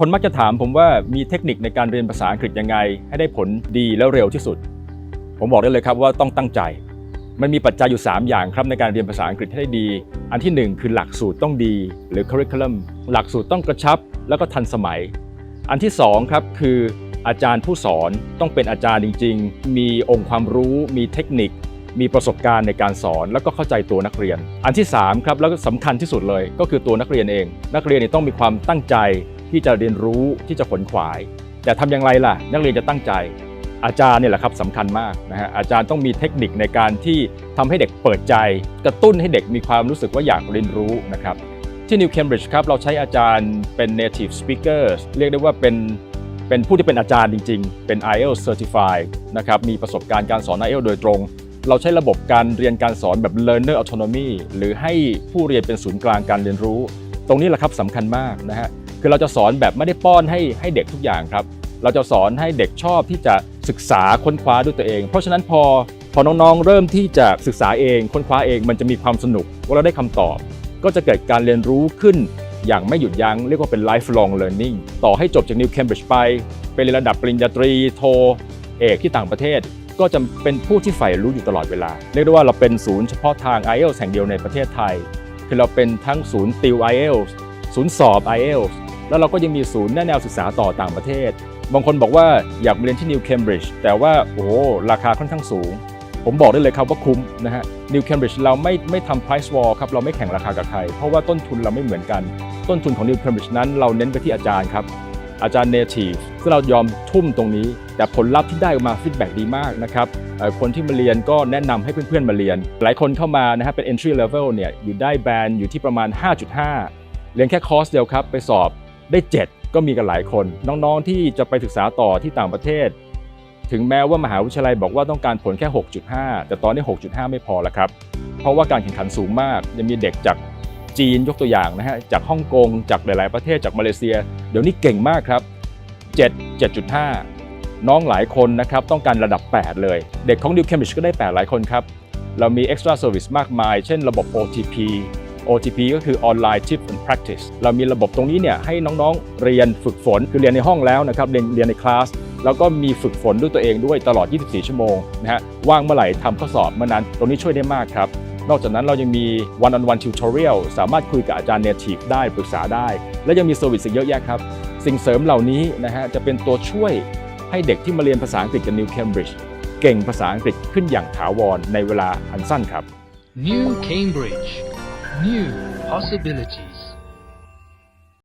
คนมักจะถามผมว่ามีเทคนิคในการเรียนภาษาอังกฤษยังไง ให้ได้ผลดีและเร็วที่สุด ผมบอกได้เลยครับว่าต้องตั้งใจ มันมีปัจจัยอยู่ 3 อย่างครับในการเรียนภาษาอังกฤษให้ได้ดี อันที่ 1 คือหลักสูตรต้องดี หรือ curriculum หลักสูตรต้องกระชับ แล้วก็ทันสมัย อันที่2ครับคืออาจารย์ผู้สอนต้องเป็นอาจารย์จริง ๆ มีองค์ความรู้ มีเทคนิค มีประสบการณ์ในการสอน แล้วก็เข้าใจตัวนักเรียน อันที่3ครับแล้วก็สำคัญที่สุดเลย ก็คือตัวนักเรียนเอง นักเรียนต้องมีความตั้งใจ ที่จะเรียนรู้ที่จะขนขวาย แต่ทำอย่างไรล่ะ นักเรียนจะตั้งใจ อาจารย์เนี่ยแหละครับสำคัญมากนะฮะอาจารย์ต้องมีเทคนิคในการที่ทำให้เด็กเปิดใจ กระตุ้นให้เด็กมีความรู้สึกว่าอยากเรียนรู้นะครับที่ New Cambridge ครับเราใช้อาจารย์เป็น native speakers เรียกได้ว่าเป็นเป็นผู้ที่เป็นอาจารย์จริง ๆ เป็น IELTS certified นะครับ มีประสบการณ์การสอน IELTS โดยตรง เราใช้ระบบการเรียนการสอนแบบ learner autonomy หรือให้ผู้เรียนเป็นศูนย์กลางการเรียนรู้ ตรงนี้แหละครับสำคัญมากนะฮะ คือเราจะสอนแบบไม่ได้ป้อนให้ให้เด็กทุกอย่างครับ เราจะสอนให้เด็กชอบที่จะศึกษาค้นคว้าด้วยตัวเอง เพราะฉะนั้นพอพอน้องๆ เริ่มที่จะศึกษาเองค้นคว้าเองมันจะมีความสนุกว่าเราได้คำตอบ ก็จะเกิดการเรียนรู้ขึ้นอย่างไม่หยุดยัง้งเรียกว่าเป็น lifelong learning ต่อให้จบจาก New Cambridge ไปเป็นเรียนระดับปริญญาตรีโทเอกที่ต่างประเทศ ก็จะเป็นผู้ที่ใฝ่รู้อยู่ตลอดเวลา เรียกได้ว่าเราเป็นศูนย์เฉพาะทาง IELTS แห่งเดียวในประเทศไทย คือเราเป็นทั้งศูนย์ติว IELTS ศูนย์สอบ IELTS แล้วเราก็ยังมีศูนย์แนแนวศึกษาต่อต่างประเทศ บางคนบอกว่าอยากมาเรียนที่ New Cambridge แต่ว่าโอ้โหราคาค่อนข้างสูง ผมบอกได้เลยครับว่าคุ้มนะฮะ New Cambridge เราไม่ไม่ทำ price war ครับเราไม่แข่งราคากับใคร เพราะว่าต้นทุนเราไม่เหมือนกัน ต้นทุนของ New Cambridge นั้นเราเน้นไปที่อาจารย์ครับอาจารย์ native ซึ่งเรายอมทุ่มตรงนี้ แต่ผลลัพธ์ที่ได้ออกมา feedback ดีมากนะครับคนที่มาเรียนก็แนะนำให้เพื่อนๆมาเรียน หลายคนเข้ามานะฮะเป็น entry level เนี่ยอยู่ได้แบรนด์อยู่ที่ประมาณ 5.5 เรียนแค่คอร์สเดียวครับ ไปสอบ ได้ 7 ก็มีกันหลายคน น้องๆที่จะไปศึกษาต่อที่ต่างประเทศ ถึงแม้ว่ามหาวิทยาลัยบอกว่าต้องการผลแค่ 6.5 แต่ตอนนี้ 6.5 ไม่พอแล้วครับ เพราะว่าการแข่งขันสูงมากยังมีเด็กจากจีนยกตัวอย่างนะฮะจากฮ่องกงจากหลาย ๆ ประเทศจากมาเลเซีย เดี๋ยวนี้เก่งมากครับ 7 7.5 น้องหลายคนนะครับต้องการระดับ 8 เลย เด็กของ New Cambridge ก็ได้ 8 หลายคนครับเรามี extra service มากมาย เช่นระบบ OTP OTP ก็คือ Online Tip and Practice เรามีระบบตรงนี้เนี่ยให้น้องๆ เรียนฝึกฝนคือเรียนในห้องแล้วนะครับเรียนเรียนในคลาสแล้วก็มีฝึกฝนด้วยตัวเองด้วยตลอด 24 ชั่วโมงนะฮะว่างเมื่อไหร่ทำข้อสอบเมื่อนั้น ตรงนี้ช่วยได้มากครับนอกจากนั้นเรายังมี one on one tutorial สามารถคุยกับอาจารย์ native ได้ปรึกษาได้ และยังมีเซอร์วิสอีกเยอะแยะครับ สิ่งเสริมเหล่านี้นะฮะจะเป็นตัวช่วยให้เด็กที่มาเรียนภาษาอังกฤษกับ New Cambridge เก่งภาษาอังกฤษขึ้นอย่างถาวรในเวลาอันสั้นครับ New Cambridge. New possibilities.